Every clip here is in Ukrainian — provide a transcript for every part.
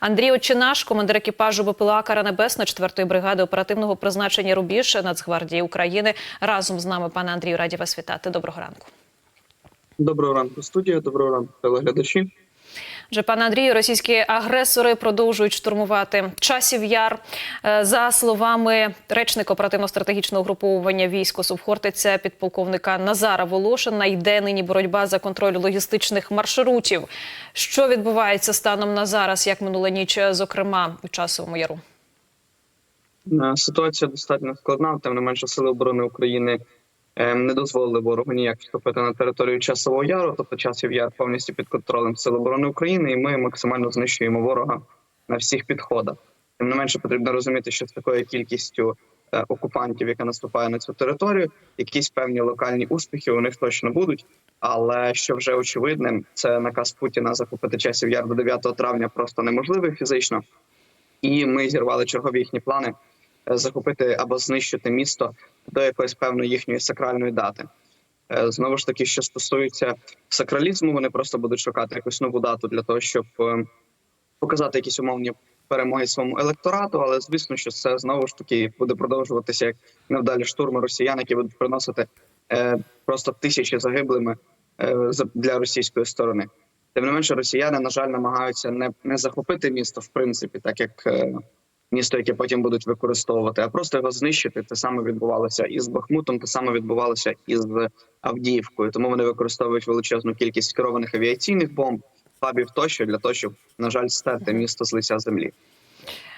Андрій Очинаш, командир екіпажу БПЛА Кара Небесна 4-ї бригади оперативного призначення Рубіж Нацгвардії України. Разом з нами, пане Андрію, раді вас вітати. Доброго ранку. Доброго ранку, студія. Доброго ранку, телеглядачі. Вже пане Андрію, російські агресори продовжують штурмувати часів яр. Е, За словами речника оперативно-стратегічного груповування військ Субхортиця підполковника Назара Волошина, йде нині боротьба за контроль логістичних маршрутів. Що відбувається станом на зараз, як минула ніч, зокрема у часовому яру? Е, Ситуація достатньо складна. Тим не менше, сили оборони України не дозволили ворогу ніяк вступити на територію часового яру. Тобто часів яр повністю під контролем Сил оборони України, і ми максимально знищуємо ворога на всіх підходах. Тим не менше, потрібно розуміти, що з такою кількістю е, окупантів, яка наступає на цю територію, якісь певні локальні успіхи у них точно будуть. Але що вже очевидним, це наказ Путіна захопити часів яр до 9 травня просто неможливий фізично. І ми зірвали чергові їхні плани захопити або знищити місто до якоїсь певної їхньої сакральної дати. Е, Знову ж таки, що стосується сакралізму, вони просто будуть шукати якусь нову дату для того, щоб е, показати якісь умовні перемоги своєму електорату. Але звісно, що це знову ж таки буде продовжуватися як невдалі штурми росіян, які будуть приносити е, просто тисячі загиблими для російської сторони. Тим не менше, росіяни, на жаль, намагаються не, не захопити місто, в принципі, так як місто, яке потім будуть використовувати, а просто його знищити. Те саме відбувалося і з Бахмутом, те саме відбувалося і з Авдіївкою. Тому вони використовують величезну кількість керованих авіаційних бомб, фабів тощо для того, щоб на жаль стерти місто з лиця землі.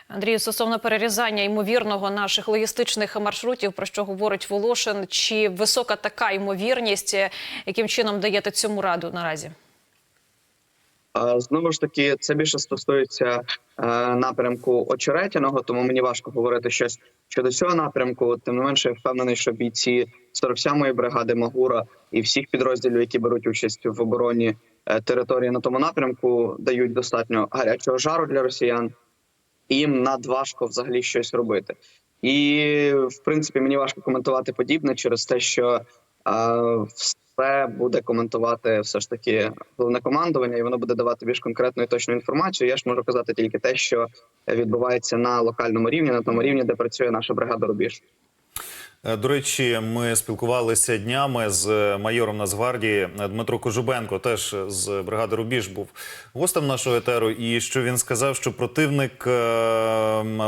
Андрію, стосовно перерізання ймовірного наших логістичних маршрутів, про що говорить Волошин, чи висока така ймовірність, яким чином даєте цьому раду наразі? Знову ж таки, це більше стосується е, напрямку очеретяного, тому мені важко говорити щось щодо цього напрямку. Тим не менше, я впевнений, що бійці 47-ї бригади Магура і всіх підрозділів, які беруть участь в обороні е, території на тому напрямку, дають достатньо гарячого жару для росіян. Їм надважко взагалі щось робити. І в принципі мені важко коментувати подібне через те, що е, все буде коментувати все ж таки головне командування, і воно буде давати більш конкретну і точну інформацію. Я ж можу казати тільки те, що відбувається на локальному рівні, на тому рівні, де працює наша бригада Рубіж. Е, До речі, ми спілкувалися днями з е, майором Нацгвардії е, Дмитро Кожубенко, теж з бригади Рубіж був гостем нашого етеру. І що він сказав, що противник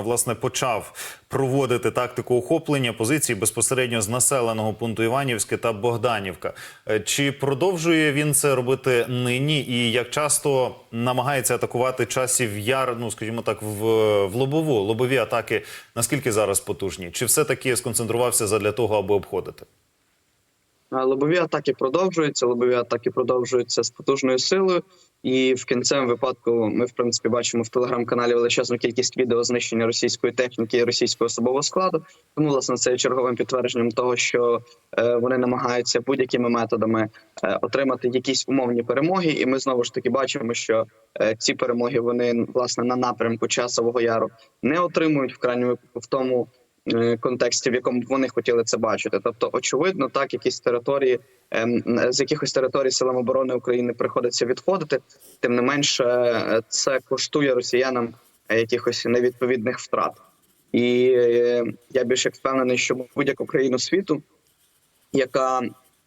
власне почав проводити тактику охоплення позицій безпосередньо з населеного пункту Іванівське та Богданівка. Чи продовжує він це робити нині? І як часто намагається атакувати часів яр? Ну скажімо так, в, в лобову лобові атаки наскільки зараз потужні? Чи все таки сконцентрувався задля того, аби обходити? Лобові атаки продовжуються. Лобові атаки продовжуються з потужною силою. І в кінцевому випадку ми в принципі бачимо в телеграм-каналі величезну кількість відео знищення російської техніки і російського особового складу. Тому власне це є черговим підтвердженням того, що е, вони намагаються будь-якими методами е, отримати якісь умовні перемоги. І ми знову ж таки бачимо, що е, ці перемоги вони власне на напрямку часового яру не отримують в крайньому в тому контексті, в якому вони хотіли це бачити. Тобто, очевидно, так якісь території ем, з якихось територій силам оборони України приходиться відходити. Тим не менше, е, це коштує росіянам е, якихось невідповідних втрат. І е, я більш як впевнений, що будь-яку країну світу, яка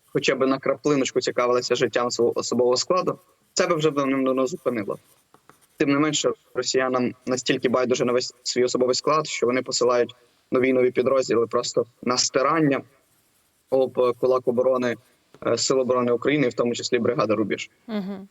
хоча б на краплиночку цікавилася життям свого особового складу, це би вже давно зупинило. Тим не менше, росіянам настільки байдуже на весь свій особовий склад, що вони посилають нові нові підрозділи просто на стирання об кулак оборони е, Сил оборони України, в тому числі бригада Рубіж. Угу.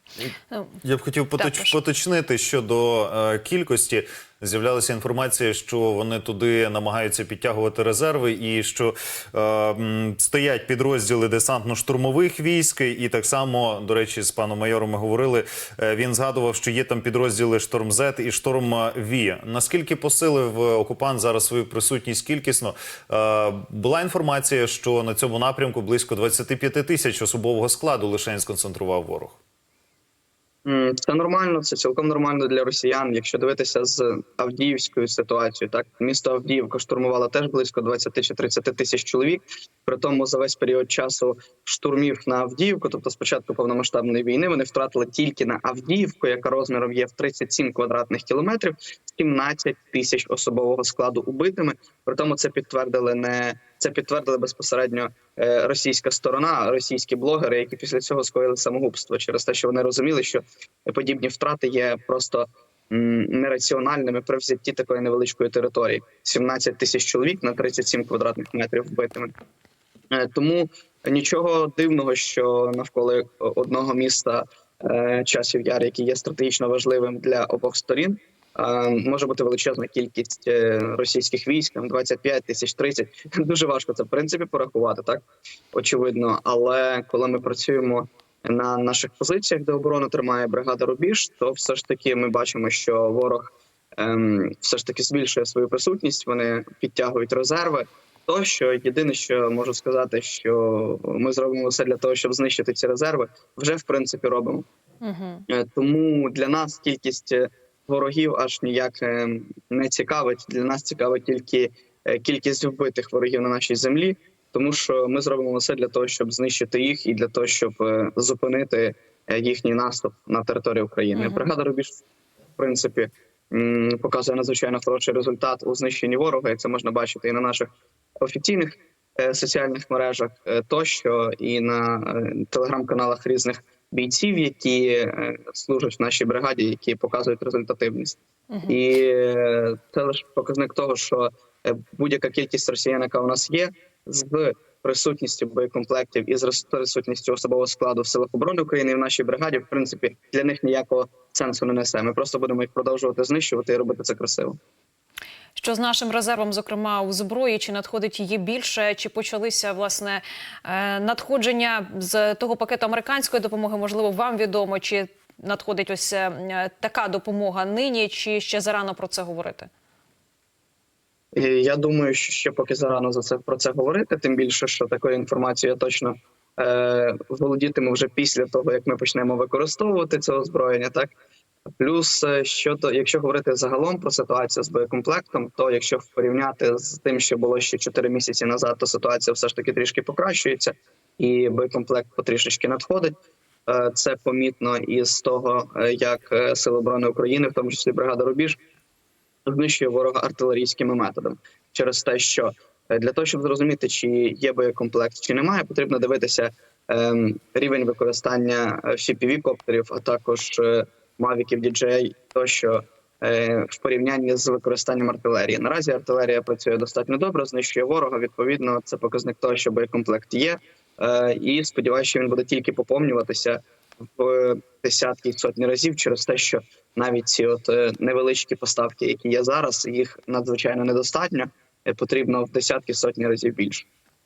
Я б хотів поточ... Поточнити щодо е, кількості. З'являлася інформація, що вони туди намагаються підтягувати резерви, і що е, стоять підрозділи десантно-штурмових військ. І так само, до речі, з паном майором ми говорили. е, він згадував, що є там підрозділи Шторм З і Шторм Ві. Наскільки посилив е, окупант зараз свою присутність кількісно? Е, була інформація, що на цьому напрямку близько 25 тисяч особового складу лише сконцентрував ворог. Це нормально, це цілком нормально для росіян. Якщо дивитися з Авдіївською ситуацією, так місто Авдіївка штурмувало теж близько 20 чи 30 тисяч чоловік. При тому за весь період часу штурмів на Авдіївку, тобто спочатку повномасштабної війни, вони втратили тільки на Авдіївку, яка розміром є в 37 квадратних кілометрів, 17 тисяч особового складу убитими. При тому це підтвердили не це підтвердили безпосередньо е, російська сторона, російські блогери, які після цього скоїли самогубство через те, що вони розуміли, що подібні втрати є просто нераціональними при взятті такої невеличкої території. 17 тисяч чоловік на 37 квадратних метрів вбитими. Е, Тому нічого дивного, що навколо одного міста е, часів яр, який є стратегічно важливим для обох сторін. Може бути величезна кількість е, російських військ, там 25 тисяч 30. Дуже важко це в принципі порахувати, так очевидно. Але коли ми працюємо на наших позиціях, де оборону тримає бригада Рубіж, то все ж таки ми бачимо, що ворог ем, все ж таки збільшує свою присутність. Вони підтягують резерви. Тощо єдине, що можу сказати, що ми зробимо все для того, щоб знищити ці резерви, вже в принципі робимо. Угу. Тому для нас кількість е, ворогів аж ніяк е, не цікавить. Для нас цікавить тільки е, кількість вбитих ворогів на нашій землі, тому що ми зробимо все для того, щоб знищити їх, і для того, щоб е, зупинити їхній наступ на територію України. Мгм. Бригада Рубіж, в принципі, показує надзвичайно хороший результат у знищенні ворога, і це можна бачити і на наших офіційних соціальних мережах тощо, і на телеграм-каналах різних бійців, які е, служать в нашій бригаді, які показують результативність. Угу. І е, це лише показник того, що е, будь-яка кількість росіян, яка у нас є, з присутністю боєкомплектів і з присутністю особового складу в силах оборони України і в нашій бригаді, в принципі, для них ніякого сенсу не несе. Ми просто будемо їх продовжувати знищувати і робити це красиво. Що з нашим резервом, зокрема у зброї, чи надходить її більше, чи почалися власне е, надходження з того пакету американської допомоги? Можливо, вам відомо, чи надходить ось е, така допомога нині, чи ще зарано про це говорити? Я думаю, що ще поки зарано за це про це говорити, тим більше, що такою інформацією я точно е, володітиму вже після того, як ми почнемо використовувати це озброєння. Так плюс е, щодо, якщо говорити загалом про ситуацію з боєкомплектом, то якщо порівняти з тим, що було ще 4 місяці назад, то ситуація все ж таки трішки покращується, і боєкомплект потрішечки надходить. Е, Це помітно із того, е, як Сили оборони України, в тому числі бригада Рубіж, знищує ворога артилерійськими методами через те, що для того, щоб зрозуміти, чи є боєкомплект, чи немає, потрібно дивитися ем, рівень використання fpv коптерів, а також мавіків DJI, тощо е, в порівнянні з використанням артилерії. Наразі артилерія працює достатньо добре, знищує ворога. Відповідно, це показник того, що боєкомплект є. Е, і сподіваюся, що він буде тільки поповнюватися в десятки і сотні разів через те, що навіть ці от е, невеличкі поставки, які є зараз, їх надзвичайно недостатньо. Потрібно в десятки сотні разів більше.